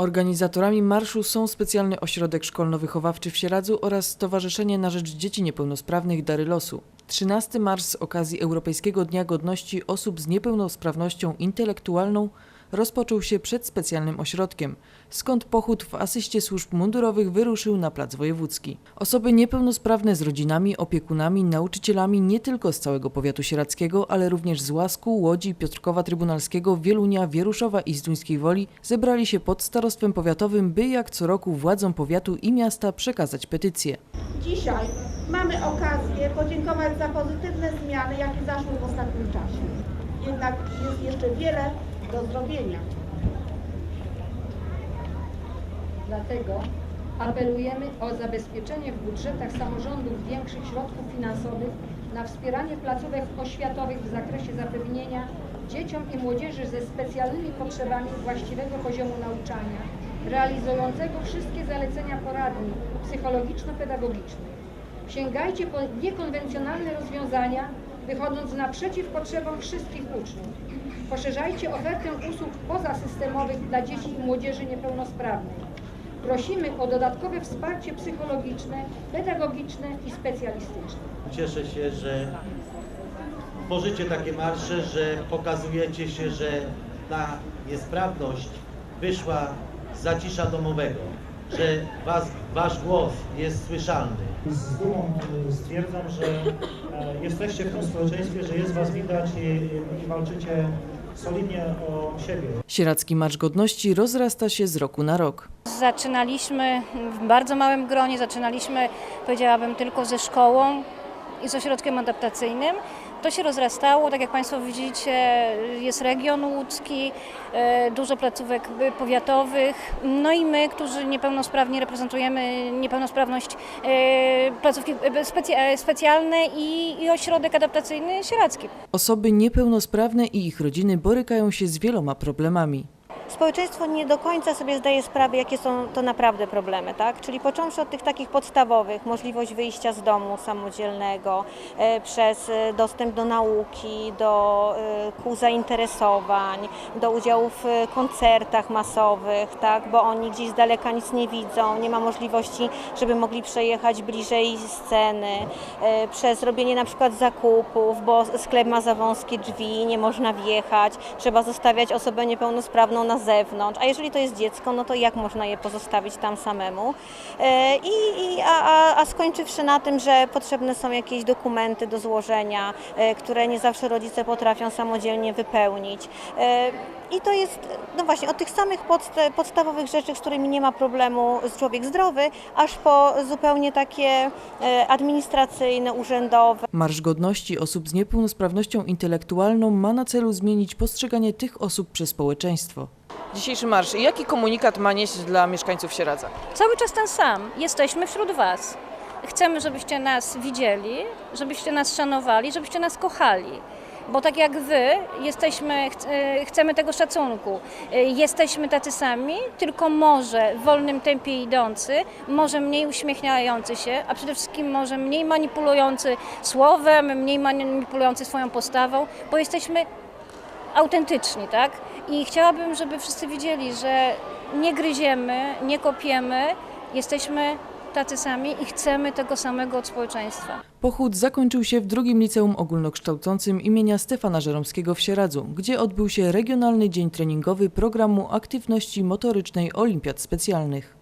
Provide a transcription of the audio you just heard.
Organizatorami marszu są Specjalny Ośrodek Szkolno-Wychowawczy w Sieradzu oraz Stowarzyszenie na Rzecz Dzieci Niepełnosprawnych Dary Losu. 13 marsz z okazji Europejskiego Dnia Godności Osób z Niepełnosprawnością Intelektualną rozpoczął się przed specjalnym ośrodkiem, skąd pochód w asyście służb mundurowych wyruszył na Plac Wojewódzki. Osoby niepełnosprawne z rodzinami, opiekunami, nauczycielami nie tylko z całego powiatu sieradzkiego, ale również z Łasku, Łodzi, Piotrkowa Trybunalskiego, Wielunia, Wieruszowa i Zduńskiej Woli zebrali się pod starostwem powiatowym, by jak co roku władzom powiatu i miasta przekazać petycję. Dzisiaj mamy okazję podziękować za pozytywne zmiany, jakie zaszły w ostatnim czasie. Jednak jest jeszcze wiele do zrobienia. Dlatego apelujemy o zabezpieczenie w budżetach samorządów większych środków finansowych na wspieranie placówek oświatowych w zakresie zapewnienia dzieciom i młodzieży ze specjalnymi potrzebami właściwego poziomu nauczania, realizującego wszystkie zalecenia poradni psychologiczno-pedagogicznych. Sięgajcie po niekonwencjonalne rozwiązania, wychodząc naprzeciw potrzebom wszystkich uczniów. Poszerzajcie ofertę usług pozasystemowych dla dzieci i młodzieży niepełnosprawnej. Prosimy o dodatkowe wsparcie psychologiczne, pedagogiczne i specjalistyczne. Cieszę się, że tworzycie takie marsze, że pokazujecie się, że ta niesprawność wyszła z zacisza domowego, że was, wasz głos jest słyszalny. Z dumą y, stwierdzam, że e, jesteście w tym społeczeństwie, że jest was widać i, i walczycie solidnie o siebie. Sieradzki Marsz Godności rozrasta się z roku na rok. Zaczynaliśmy w bardzo małym gronie, zaczynaliśmy, powiedziałabym, tylko ze szkołą i z ośrodkiem adaptacyjnym. To się rozrastało, tak jak Państwo widzicie, jest region łódzki, e, dużo placówek powiatowych, no i my, którzy niepełnosprawnie reprezentujemy niepełnosprawność, e, placówki e, specjalne i, i ośrodek adaptacyjny sieradzki. Osoby niepełnosprawne i ich rodziny borykają się z wieloma problemami. Społeczeństwo nie do końca sobie zdaje sprawę, jakie są to naprawdę problemy, tak? Czyli począwszy od tych takich podstawowych, możliwość wyjścia z domu samodzielnego, e, przez e, dostęp do nauki, do e, kół zainteresowań, do udziału w koncertach masowych, tak? Bo oni gdzieś z daleka nic nie widzą, nie ma możliwości, żeby mogli przejechać bliżej sceny, przez robienie na przykład zakupów, bo sklep ma za wąskie drzwi, nie można wjechać, trzeba zostawiać osobę niepełnosprawną na zewnątrz, a jeżeli to jest dziecko, no to jak można je pozostawić tam samemu? E, I, i, a, a, skończywszy na tym, że potrzebne są jakieś dokumenty do złożenia, e, które nie zawsze rodzice potrafią samodzielnie wypełnić. E, I to jest, no właśnie, od tych samych podst- podstawowych rzeczy, z którymi nie ma problemu człowiek zdrowy, aż po zupełnie takie administracyjne, urzędowe. Marsz Godności osób z niepełnosprawnością intelektualną ma na celu zmienić postrzeganie tych osób przez społeczeństwo. Dzisiejszy marsz, jaki komunikat ma nieść dla mieszkańców Sieradza? Cały czas ten sam. Jesteśmy wśród Was. Chcemy, żebyście nas widzieli, żebyście nas szanowali, żebyście nas kochali. Bo tak jak Wy, jesteśmy, ch- e, chcemy tego szacunku. E, Jesteśmy tacy sami, tylko może w wolnym tempie idący, może mniej uśmiechający się, a przede wszystkim może mniej manipulujący słowem, mniej manipulujący swoją postawą, bo jesteśmy autentyczni, tak? I chciałabym, żeby wszyscy wiedzieli, że nie gryziemy, nie kopiemy, jesteśmy tacy sami i chcemy tego samego od społeczeństwa. Pochód zakończył się w drugim liceum ogólnokształcącym imienia Stefana Żeromskiego w Sieradzu, gdzie odbył się Regionalny Dzień Treningowy programu aktywności motorycznej Olimpiad Specjalnych.